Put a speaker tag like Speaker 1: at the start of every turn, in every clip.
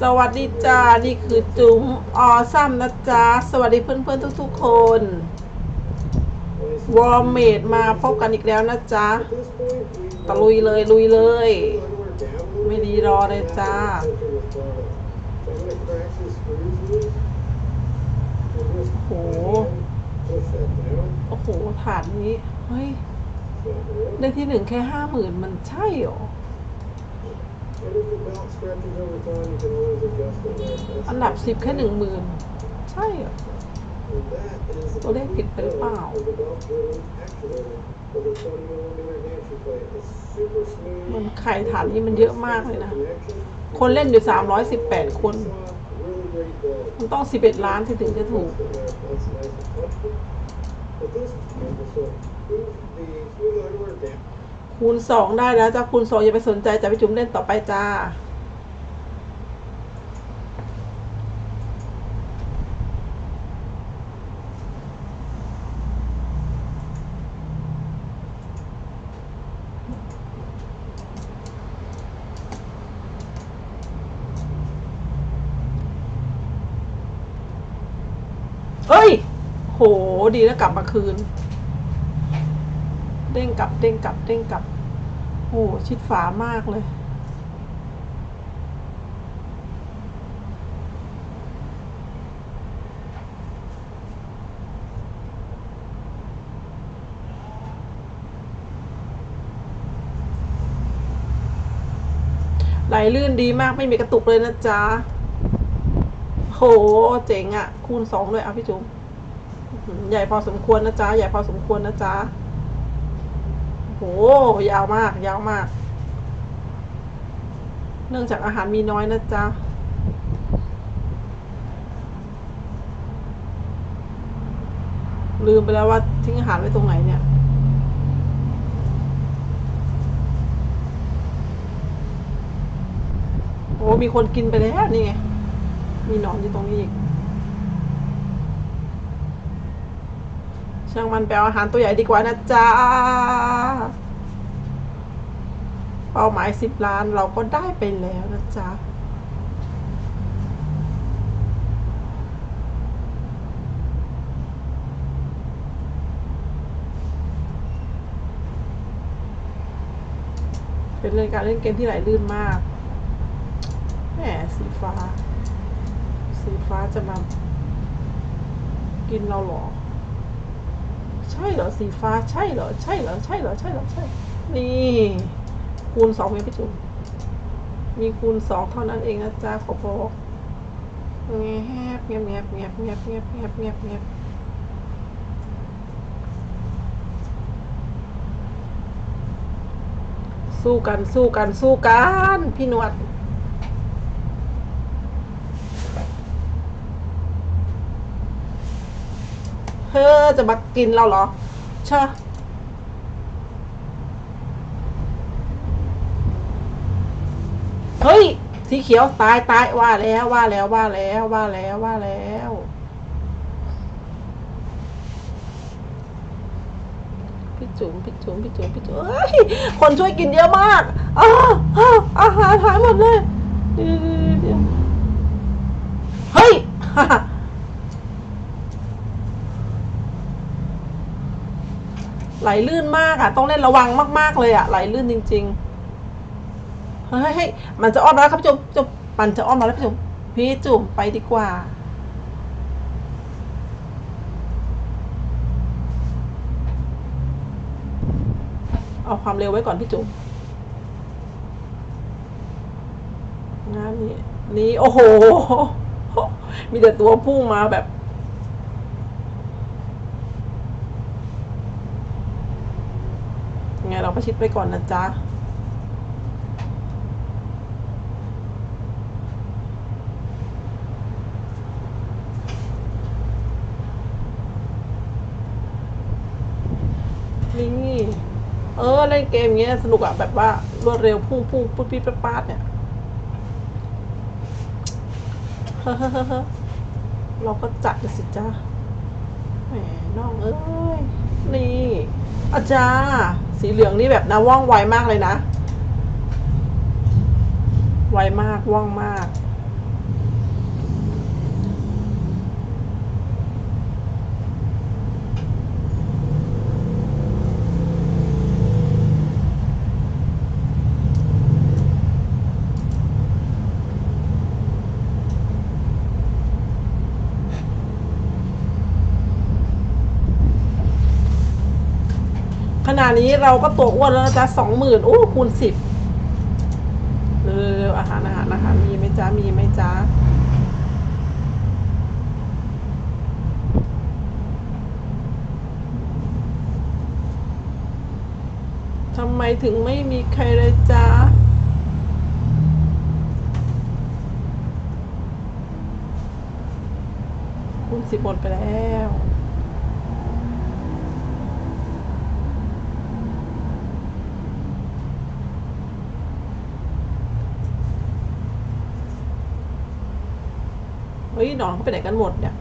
Speaker 1: สวัสดีจ้า นี่คือจุ๋มออซัมนะจ๊ะ สวัสดีเพื่อนๆทุกๆคน วอร์เมดมาพบกันอีกแล้วนะจ๊ะ ตะลุยเลยลุยเลย ไม่ดีรอเลยจ้า โอ้โห โอ้โห ฐานนี้ เฮ้ย ได้ที่หนึ่งแค่ห้าหมื่นมันใช่หรอ อันดับสิบแค่หนึ่งหมื่นใช่เหรอตัวเลขผิดไปหรือเปล่า มันไข่ฐานนี้มันเยอะมากเลยนะ คนเล่นอยู่สามร้อยสิบแปดคน มันต้องสิบเอ็ดล้านถึงจะถูก คูณสองได้แล้วจ้าคูณสองอย่าไปสนใจจะไปจุ่มเล่นต่อไปจ้าเฮ้ย โห ดีแล้วกลับมาคืน ด้งกลับเด้งกลับเด้งกลับโอ้ชิดฝามากเลย ไหลลื่นดีมากไม่มีกระตุกเลยนะจ๊ะโหเจ๋งอะ่ะ คูณสองเลยอะพี่จุ๋มใหญ่พอสมควรนะจ๊ะ ใหญ่พอสมควรนะจ๊ะ โหยาวมาก ยาวมาก เนื่องจากอาหารมีน้อยนะจ๊ะลืมไปแล้วว่าทิ้งอาหารไว้ตรงไหนเนี่ย โอ้มีคนกินไปแล้วนี่ไง มีหนอนอยู่ตรงนี้อีก ช่างมันไปเอาอาหารตัวใหญ่ดีกว่านะจ๊ะ เป้าหมายสิบล้านเราก็ได้ไปแล้วนะจ๊ะเป็นเรื่องการเล่นเกมที่ไหลลื่นมาก แหมสีฟ้า สีฟ้าจะมา กินเราหรอ ใช่เหรอสีฟ้าใช่เหรอใช่เหรอใช่เหรอใช่เหรอใช่นี่คูณสองไหมพี่จุ๋มมีคูณสองเท่านั้นเองนะจ๊ะขอบอกแงบเงียบเงียบเงียบเงียบเงียบเงียบเงียบเงียบสู้กันสู้กันสู้กัน พี่นวด อจะมากินเราเหรอเชอะเฮ้ย สีเขียวตายตายว่าแล้วว่าแล้วว่าแล้วว่าแล้วว่าแล้วพี่จุ๋มพี่จุ๋มพี่จุ๋มพี่จุ๋มคนช่วยกินเยอะมากอ้าอาหารหายหมดเลยเฮ้ย ไหลลื่นมากอะต้องเล่นระวังมาก ๆ เลยอะไหลลื่นจริงๆเฮ้ยเฮ้ยมันจะอ้อมมาแล้วครับพี่จุ๊บจุ๊บมันจะอ้อมมาแล้วพี่จุ๊บพี่จุ๊บไปดีกว่าเอาความเร็วไว้ก่อนพี่จุ๊บงานนี้นี่โอ้โห มีแต่ตัวพุ่งมาแบบ ไงเรา ประชิดไปก่อนนะจ๊ะนี่เออเล่นเกมเงี้ยสนุกอะแบบว่ารวดเร็วพุ่งพุ่งปุ๊บปิ๊บปั๊บปั๊บเนี่ยเราก็จัดสิจ้าแหมน้องเอ้ย นี่ อาจารย์ สีเหลืองนี่แบบนะว่องไวมากเลยนะ ไวมากว่องมาก ขณะนี้เราก็ตัวอ้วนแล้วนะจ๊ะสองหมื่นโอ้คูณสิบเร็วๆอาหารอาหารอาหารมีไหมจ๊ะมีไหมจ๊ะทำไมถึงไม่มีใครเลยจ๊ะคูณสิบหมดไปแล้ว ฮ้ยหนอนเขาไปไหนกันหมดเนี่ย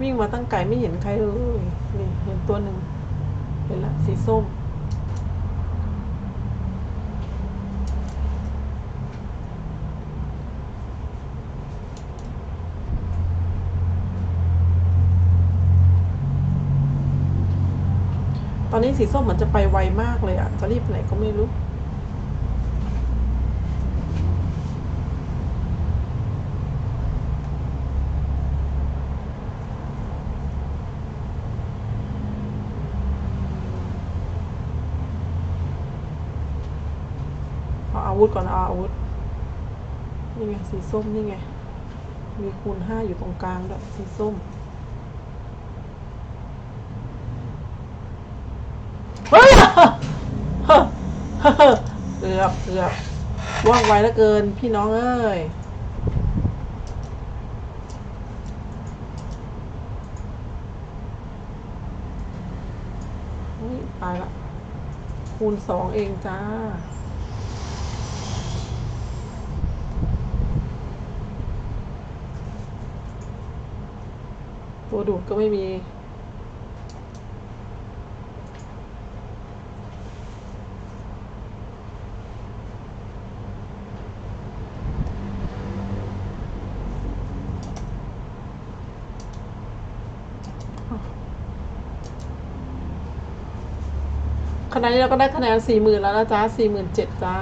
Speaker 1: วิ่งมาตั้งไกลไม่เห็นใครเลยนี่เห็นตัวหนึ่งเห็นละสีส้ม ตอนนี้สีส้มเหมือนจะไปไวมากเลยอะจะรีบไปไหนก็ไม่รู้ เอาอาวุธก่อนเอาอาวุธ นี่ไงสีส้มนี่ไง มีคูณห้าอยู่ตรงกลางด้วยสีส้ม เฮ้ยเกือบเกือบว่องไวเหลือเกินพี่น้องเอ้ยเฮ้ยตายละ คูณสองเองจ้า ตัวดูดก็ไม่มีคะแนนนี้เราก็ได้คะแนนสี่หมื่นแล้วนะจ๊ะสี่หมื่นเจ็ดจ้า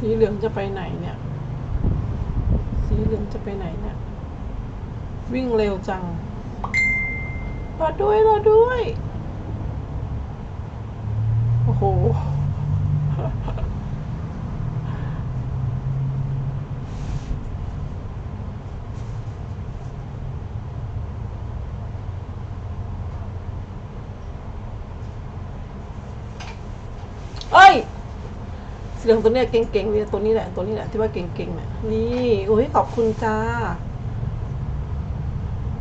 Speaker 1: สี เหลืองจะไปไหนเนี่ย สีเหลืองจะไปไหนเนี่ย วิ่งเร็วจังรอด้วยรอด้วย โอ้โห เอ้ยืองตัวเนี้ยเก่งๆเนี่ยตัวนี้แหละตัวนี้แหละที่ว่าเก่งๆเนี่ยนี่โอ้ยขอบคุณจ้า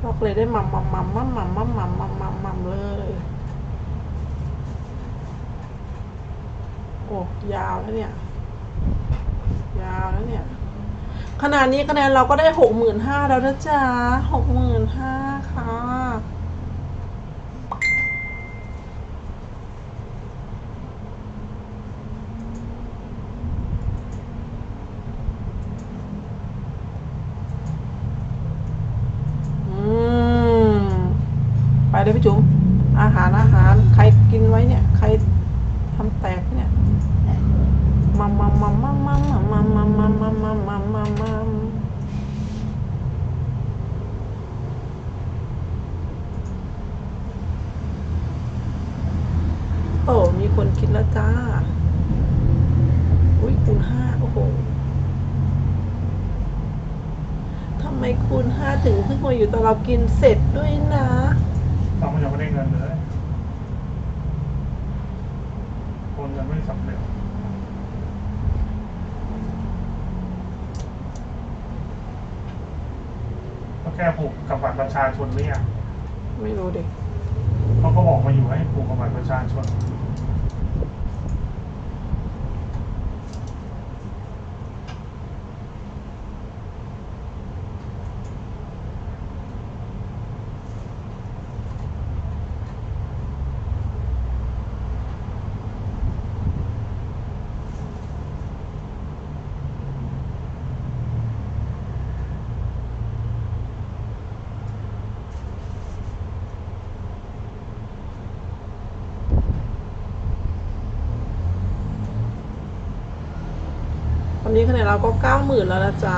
Speaker 1: บอกเลยได้มัมมัมมัมมัมมัมมัมมัมมัมมัมมัมเลยโอ้ยาวแล้วเนี่ย ยาวแล้วเนี่ยขนาดนี้คะแนนเราก็ได้หกหมื่นห้าแล้วนะจ๊ะหกหมื่นห้าค่ะ อ้มีคนคิดแล้วจ้า อุ้ยคูณห้าโอ้โหทำไมไมคูณห้าถึงเพิ่งมาอยู่ตอนเรากินเสร็จด้วยนะ
Speaker 2: เราก็ยังไม่ได้เงินเลยโอนเงินไม่สำเร็จก็แค่ผูกกับบัตรประชาชนหรือยัง
Speaker 1: ไม่รู้ดิ
Speaker 2: เขาก็บอกมาอยู่ให้ผูกกับบัตรประชาชน
Speaker 1: เราก็เก้าหมื่นแล้วนะจ๊ะ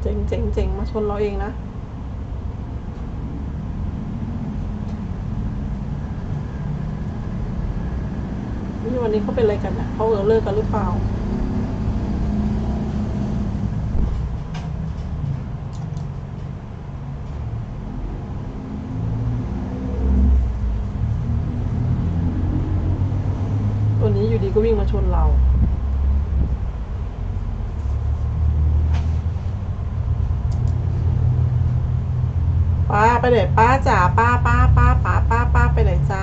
Speaker 1: เจ๋งเจ๋งเจ๋งมาชนเราเองนะ วันนี้เขาเป็นอะไรกันนะเขาเออเลิกกันหรือเปล่า ตัวนี้อยู่ดีก็วิ่งมาชนเราป้าไปไหนป้าจ๋าป้าป้าป้าป้าป้าป้าไปไหนจ้า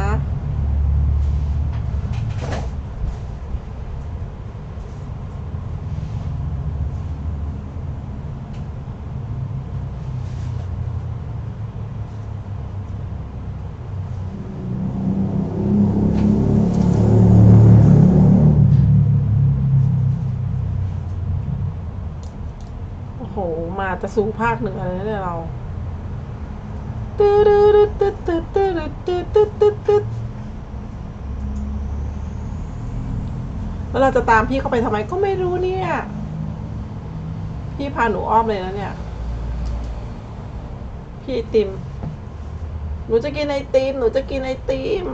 Speaker 1: โอ้โห มาจะสู่ภาคเหนือเลยเนี่ยเราตึ๊ดตึ๊ดตึ๊ดตึ๊ดตึ๊ดตึ๊ดตึ๊ดตึ๊ดตึ๊ดแล้วเราจะตามพี่เข้าไปทำไมก็ไม่รู้เนี่ย พี่พาหนูอ้อมเลยนะเนี่ย พี่ไอติม หนูจะกินไอติม หนูจะกินไอติม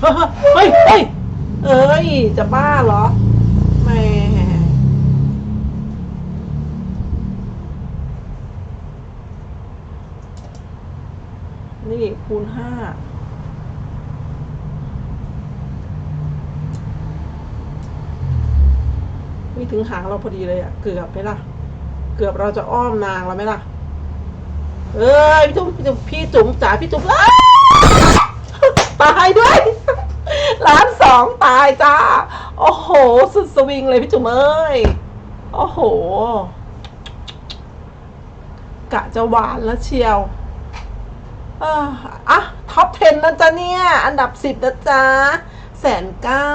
Speaker 1: เฮ้ยเฮ้ยเอ้ย จะบ้าเหรอแม่นี่คูณห้านี่ถึงหางเราพอดีเลยอะเกือบไหมล่ะ เกือบเราจะอ้อมนางแล้วไหมล่ะ เอ้ยพี่จุ๋มพี่จุ๋มพี่จุ๋มจ๋าพี่จุ๋มตายด้วยล้าน องตายจ้า โอ้โห สุดสวิงเลยพี่จุ๋มเอ้ย โอ้โห กะจะหวานแล้วเชียวเอ่ออะท็อป 10 นะจ๊ะเนี่ย อันดับสิบนะจ๊ะแสนเก้า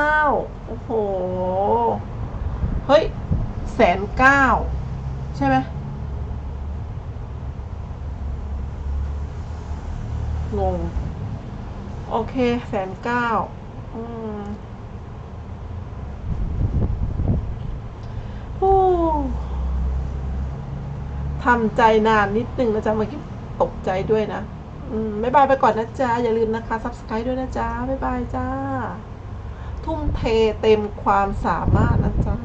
Speaker 1: โอ้โห เฮ้ยแสนเก้าใช่ไหมงง โอเคแสนเก้า อืมโอ้ทำใจนานนิดนึงนะจ๊ะเมื่อกี้ตกใจด้วยนะ อืมบ๊ายบายไปก่อนนะจ๊ะ อย่าลืมนะคะ subscribe ด้วยนะจ๊ะบ๊ายบายจ้า ทุ่มเทเต็มความสามารถนะจ๊ะ